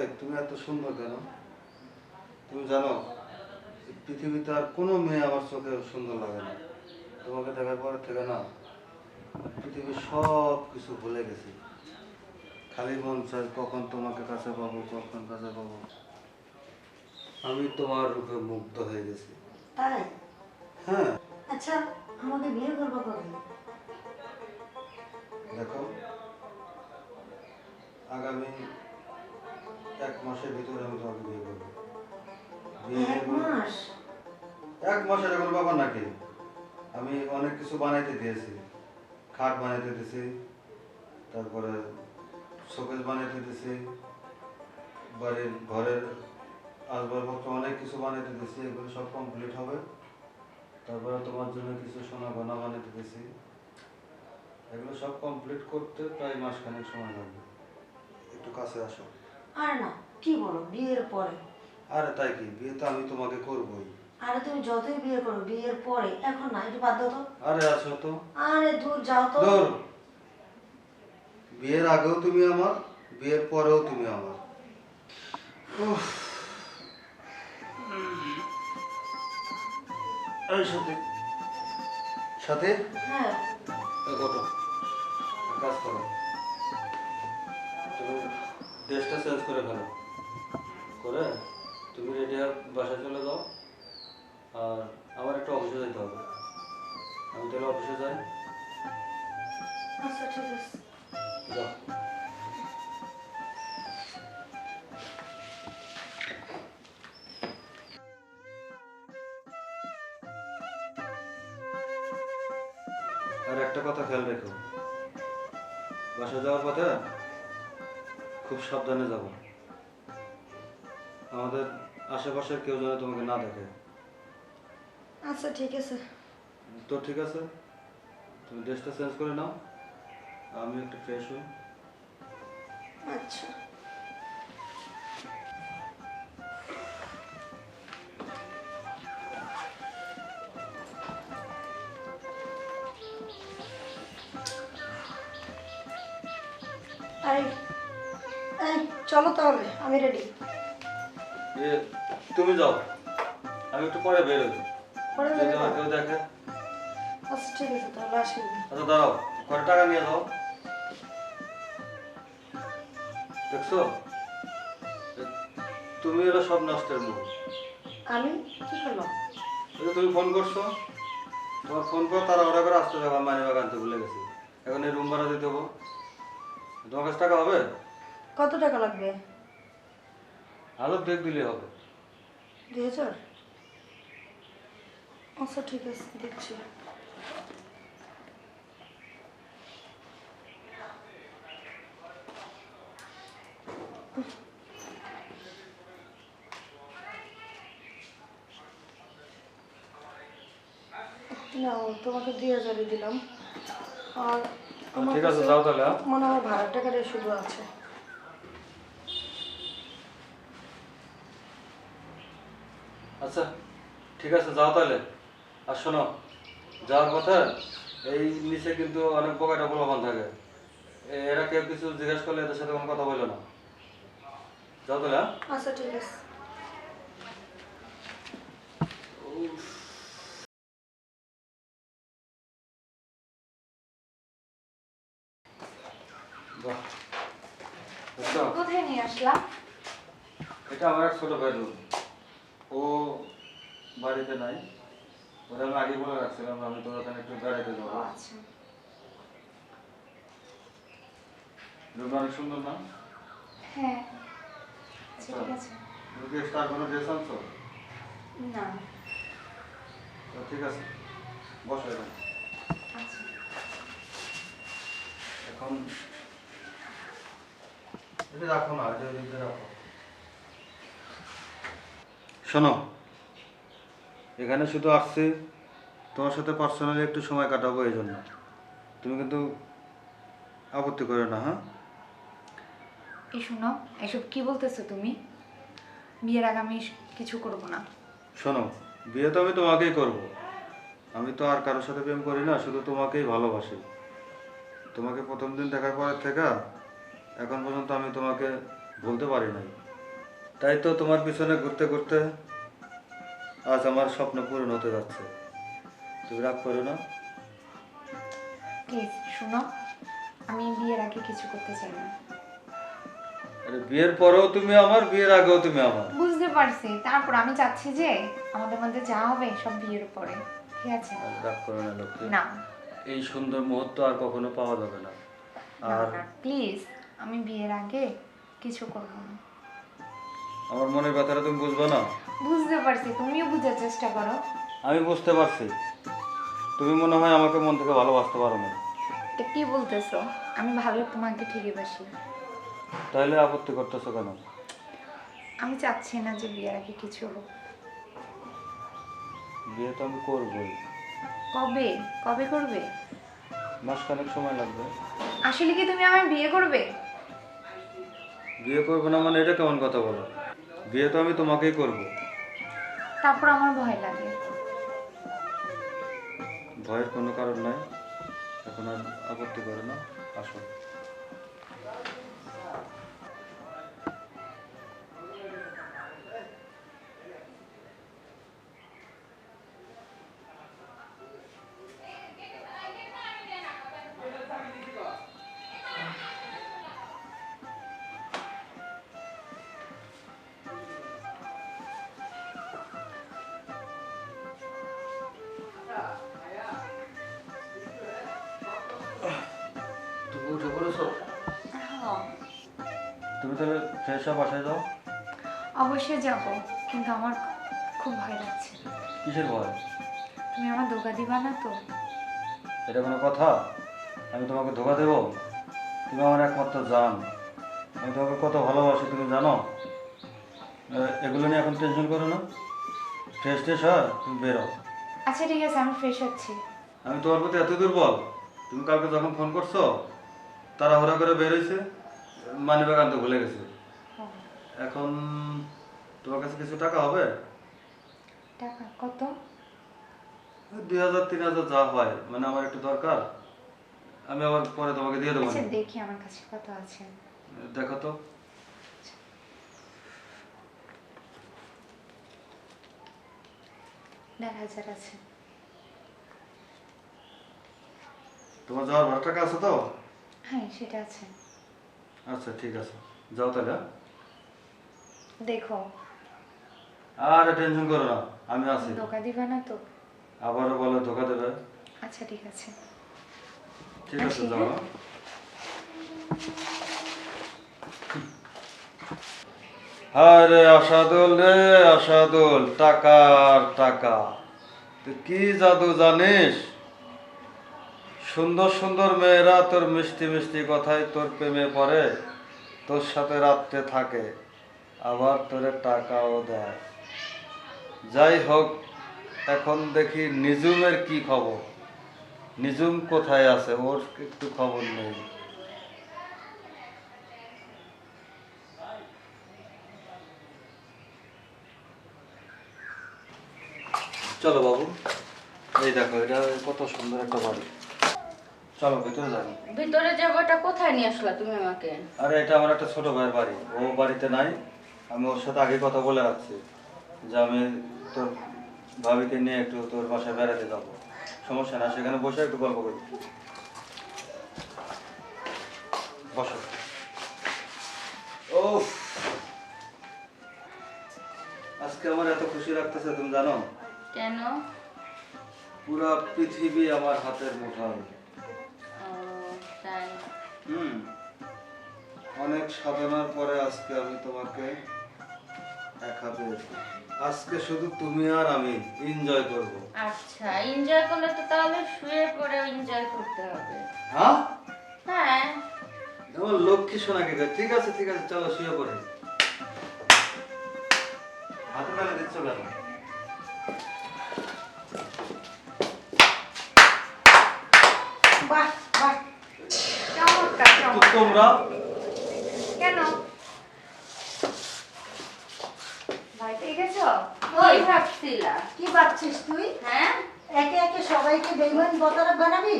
এই তুমি এত সুন্দর কেন? তুমি জানো পৃথিবীতে আর কোনো মেয়ে আমার চোখে সুন্দর লাগে না। তোমাকে দেখার পর থেকে না পৃথিবীর সব কিছু ভুলে গেছি। খালি মন চায় কখন তোমাকে কাছে পাবো কখন কাছে পাবো। আমি তোমার রূপে মুগ্ধ হয়ে গেছি। তাই? হ্যাঁ। আচ্ছা আমাকে বিয়ে করব কবে? দেখো আগামী এক মাসের ভিতরে আমি তোমাকে বিয়ে করব। এক মাস? এক মাসের এখন ব্যাপার নাকি আমি অনেক কিছু বানাইতে দিয়েছি। খাট বানাইতে দিয়েছি। তারপরে শোকেস বানাইতে দিয়েছি। বাড়ির ঘরের আসবাবপত্র অনেক কিছু বানাইতে দিয়েছি। এগুলো সব কমপ্লিট হবে। তারপরে তোমার জন্য কিছু সোনা গয়না বানাইতে দিয়েছি। এগুলো সব কমপ্লিট করতে প্রায় মাসখানেক সময় লাগবে। একটু কাছে আসো। আর না কি বলো বিয়ের পরে? আরে তাই কি বিয়ে তো আমি তোমাকে করবোই। আরে তুমি যতই বিয়ে করো বিয়ের পরে এখন না একটু বাদ দাও তো। আরে আসো তো। আরে দূর যাও তো। ধর বিয়ের আগেও তুমি আমার বিয়ের পরেও তুমি আমার। এই সাথে সাথে হ্যাঁ। এক কাজ করো। তুমি ড্রেসটা চেঞ্জ করে ফেলো। করে তুমি রেডি হয়ে বাসায় চলে যাও। আর আমার একটু অফিসে যেতে হবে। আমি তাহলে অফিসে যাই। আচ্ছা ঠিক আছে। যাও। আর একটা কথা খেয়াল রেখো। বাসা যাওয়ার পথে খুব সাবধানে যাব। আমাদের আশেপাশের কেউ যেন তোমাকে না দেখে। আচ্ছা ঠিক আছে। তো ঠিক আছে তুমি ড্রেসটা চেঞ্জ করে নাও আমি একটু ফ্রেশ হই। আচ্ছা। এই চলো তাহলে আমি রেডি তুমি যাও। আমি একটু পরে বেরোই। পরে যদি বেরোবো? কেউ দেখে। আচ্ছা ঠিক আছে তাহলে আসি। আচ্ছা দাঁড়াও কত টাকা নিয়ে যাও। দেখছ? তুমি এটা সব নষ্টের মুখ। আমি? কি করলাম? তুমি ফোন করছ তোমার ফোন করে তারা ওরা করে আসতে যাব মানি ব্যাগ আনতে ভুলে গেছি। এখন এই রুম ভাড়া দিতে হব তোমার কাছে টাকা হবে? কত টাকা লাগবে? আরও ব্রেক দিলে হবে। দুই হাজার? আচ্ছা ঠিক আছে দিচ্ছি না তোমাকে দুই হাজারই দিলাম। আর ঠিক আছে যাও তাহলে হ্যাঁ? মানে আমার ভাড়ার টাকাটা শুধু আছে আচ্ছা ঠিক আছে যাও তাহলে। আর শোনো যাওয়ার কথা এই নিচে কিন্তু অনেক পোকাটা প্রলোভন থাকে। এরা কেউ কিছু জিজ্ঞেস করলে এদের সাথে কোনো কথা বলল না। যাও তাহলে হ্যাঁ? আচ্ছা ঠিক আছে। কোথায় নিয়ে আসলাম? এটা আমার ছোট বেডরুম। ও বাড়িতে নাই। ওটা আমি আগে বলে রাখছিলাম আমি তোর ওখানে একটু বেড়াতে যাব। আচ্ছা। রুমটা অনেক সুন্দর না? হ্যাঁ। আচ্ছা। ঠিক আছে। তুমি কি কোনো ড্রেস আনছো? না। তো ঠিক আছে। বসো এখানে। আচ্ছা। এখন এটা রাখো না এটা রাখো। শোনো এখানে শুধু আসছি তোমার সাথে পার্সোনালি একটু সময় কাটাবো এই জন্য। তুমি কিন্তু আপত্তি করো না হ্যাঁ? এই শোনো এসব কি বলতেছো তুমি? বিয়ের আগে আমি কিছু করব না। শোনো বিয়ে তো আমি তোমাকেই করব। আমি তো আর কারোর সাথে প্রেম করি না শুধু তোমাকেই ভালোবাসি। তোমাকে প্রথম দিন দেখার পরের থেকে এখন পর্যন্ত আমি তোমাকে বলতে পারি নাই। তাই তো তোমার পিছনে ঘুরতে ঘুরতে আজ আমার স্বপ্ন পূরণ হতে যাচ্ছে। তুমি রাগ করো না। প্লিজ শোনো আমি বিয়ের আগে কিছু করতে চাই না। আরে বিয়ের পরেও তুমি আমার বিয়ের আগেও তুমি আমার। বুঝতে পারছি। তারপর আমি চাচ্ছি যে আমাদের মধ্যে যা হবে সব বিয়ের উপরে। ঠিক আছে? রাগ করো না লক্ষ্মী না। এই সুন্দর মুহূর্ত আর কখনো পাওয়া যাবে না। আর প্লিজ আমি বিয়ের আগে কিছু করব না। আমার মনের কথাটা তুমি বুঝবে না? পারছি তুমিও বুঝার চেষ্টা করো। আমি বুঝতে পারছি। তুমি মনে হয় আমাকে মন থেকে ভালোবাসতে পারো না। এটা কি বলতেছো? আমি ভালো তোমাকে ঠিকই বাসি। তাইলে আপত্তি করতেছো কেন? আমি চাচ্ছি না যে বিয়ের আগে কিছু হোক। বিয়ে তো আমি করবই। কবে? কবে করবে? মাসখানেক সময় লাগবে। আসলে কি তুমি আমায় বিয়ে করবে? বিয়ে করব না মানে এটা কেমন কথা বলো? বিয়ে তো আমি তোমাকেই করব। তারপর আমার ভয় লাগে। ভয়ের কোনো কারণ নাই। এখন আর আপত্তি করে না আসো। তুমি তাহলে ফ্রেশ বাসায় যাও। অবশ্যই যাব কিন্তু আমার খুব ভয় লাগছে। কিসের ভয়? তুমি আমার ধোকা দিবা না তো। এটা কোনো কথা? আমি তোমাকে ধোকা দেবো? তুমি আমার একমাত্র জান। আমি তোমাকে কত ভালোবাসি তুমি জানো? এগুলো নিয়ে এখন টেনশন করো না। ফ্রেশ ট্রেশ হয় তুমি বেরো। আচ্ছা ঠিক আছে আমি ফ্রেশ হচ্ছি। আমি তোমার প্রতি এত দুর্বল। তুমি কালকে যখন ফোন করছ তারা তাড়াহুড়া করে বের হয়েছে মানি ব্যাগ আনতে ভুলে গেছে। এখন তোমার কাছে কিছু টাকা হবে? টাকা কত? দুই হাজার তিন হাজার যা হয় মানে আমার একটু দরকার। আমি আবার পরে তোমাকে দিয়ে দেবো। আচ্ছা দেখি আমার কাছে কত আছে। দেখো তো। দেড় হাজার আছে। তোমার যাওয়ার ভাড়া টাকা আছে তো? হ্যাঁ সেটা আছে। আচ্ছা ঠিক আছে। যাও তাহলে হ্যাঁ? দেখো। আর টেনশন করো না আমি আছি। ধোকা দিবা না তো? আবারও বলে ধোকা দেবে? আচ্ছা ঠিক আছে। ঠিক আছে যাও। হ্যাঁ? হ্যাঁ? রে আশাদুল রে আশাদুল টাকার টাকা। তুই কি জাদু জানিস? সুন্দর সুন্দর মেয়েরা তোর মিষ্টি মিষ্টি কথায় তোর প্রেমে পড়ে, তোর সাথে রাত্রে থাকে, আবার তোরে টাকাও দেয়। যাই হোক, এখন দেখি নিজুমের কি খবর। নিজুম কোথায় আছে? ওর একটু খবর নেই। চলো বাবু, এই দেখো, এটা কত সুন্দর একটা বাড়ি। চলো ভিতরে যাব ভিতরে যাবোটা কোথায় নিয়ে আসলা তুমি আমাকে? আরে এটা আমার একটা ছোট ভাইয়ের বাড়ি। ও বাড়িতে নাই। আমি ওর সাথে আগে কথা বলে রাখছি যে আমি তোর ভাবিকে নিয়ে একটু তোর বাসায় বেড়াতে যাব। সমস্যা না সেখানে বসে একটু গল্প করি। বসো। ও আজকে আমার এত খুশি লাগতেছে তুমি জানো? কেন? পুরো পৃথিবী আমার হাতের মুঠায়। হুম। অনেক সাধনার পরে আজকে আমি তোমাকে একা পেয়েছি আজকে শুধু তুমি আর আমি এনজয় করব। আচ্ছা এনজয় করলে তো তাহলে শুয়ে পড়ে এনজয় করতে হবে। হ্যাঁ? হ্যাঁ। আমার লক্ষ্মী সোনাকে ঠিক আছে ঠিক আছে চলো শুয়ে পড়ে। হাতে মেলে দিচ্ছ কেন? তোমরা? কেন? ভাই ঠিক আছো ওই ভাবছিলা কি ভাবছিস তুই? হ্যাঁ? একে একে সবাইকে বেইমান বতারা বানাবি?